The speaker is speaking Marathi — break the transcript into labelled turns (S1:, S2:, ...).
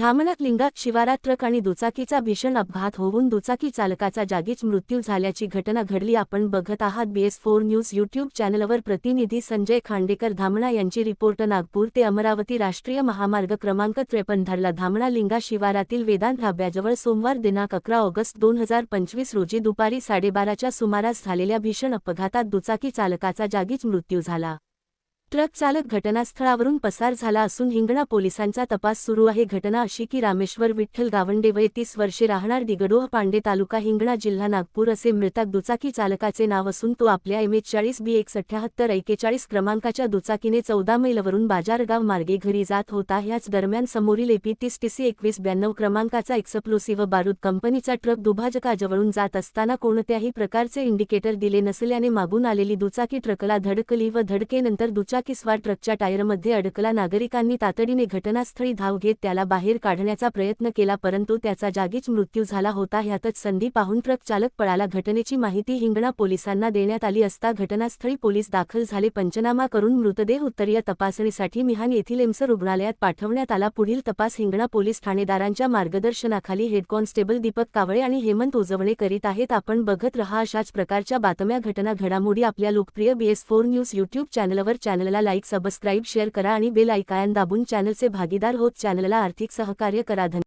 S1: धामणक लिंगात शिवारात ट्रक आणि दुचाकीचा भीषण अपघात होऊन दुचाकी चालकाचा जागीच मृत्यू झाल्याची घटना घडली. आपण बघत आहात बीएस फोर न्यूज यूट्यूब चॅनलवर प्रतिनिधी संजय खांडेकर धामणा यांची रिपोर्ट. नागपूर ते अमरावती राष्ट्रीय महामार्ग क्रमांक त्रेपन्न धरला धामणा लिंगा शिवारातील वेदांत धाब्याजवळ सोमवार दिनांक अकरा ऑगस्ट दोन हजार पंचवीस रोजी दुपारी साडेबाराच्या सुमारास झालेल्या भीषण अपघातात दुचाकी चालकाचा जागीच मृत्यू झाला. ट्रक चालक घटनास्थळावरून पसार झाला असून हिंगणा पोलिसांचा तपास सुरू आहे. घटना अशी की रामेश्वर विठ्ठल गावंडे वय तीस वर्षे राहणार दिगडोह पांडे तालुका हिंगणा जिल्हा नागपूर असे मृतक दुचाकी चालकाचे नाव असून तो आपल्या एम एच चाळीस बी एक अठ्याहत्तर एकेचाळीस क्रमांकाच्या दुचाकीने चौदा मैलवरून बाजारगाव मार्गे घरी जात होता. ह्याच दरम्यान समोरील एपी तीस टीसी एकवीस ब्याण्णव क्रमांकाचा एक्सप्लोसिव्ह बारूद कंपनीचा ट्रक दुभाजकाजवळून जात असताना कोणत्याही प्रकारचे इंडिकेटर दिले नसल्याने मागून आलेली दुचाकी ट्रकला धडकली व धडकेनंतर दुचाकी स्वार ट्रकच्या टायरमध्ये अडकला. नागरिकांनी तातडीने घटनास्थळी धाव घेत त्याला बाहेर काढण्याचा प्रयत्न केला परंतु त्याचा जागीच मृत्यू झाला होता. ह्यातच संधी पाहून ट्रक चालक पळाला. घटनेची माहिती हिंगणा पोलिसांना देण्यात आली असता घटनास्थळी पोलीस दाखल झाले. पंचनामा करून मृतदेह उत्तरीय तपासणीसाठी मिहान येथील एम्स रुग्णालयात पाठवण्यात आला. पुढील तपास हिंगणा पोलीस ठाणेदारांच्या मार्गदर्शनाखाली हेड कॉन्स्टेबल दीपक कावळे आणि हेमंत उजवणे करीत आहेत. आपण बघत रहा अशाच प्रकारच्या बातम्या घटना घडामोडी आपल्या लोकप्रिय बीएस फोर न्यूज यूट्यूब चॅनलवर. चॅनल चॅनलला लाईक सबस्क्राईब शेअर करा आणि बेल आयकायन दाबून चॅनलचे भागीदार होत चॅनलला आर्थिक सहकार्य करा. धन्यवाद.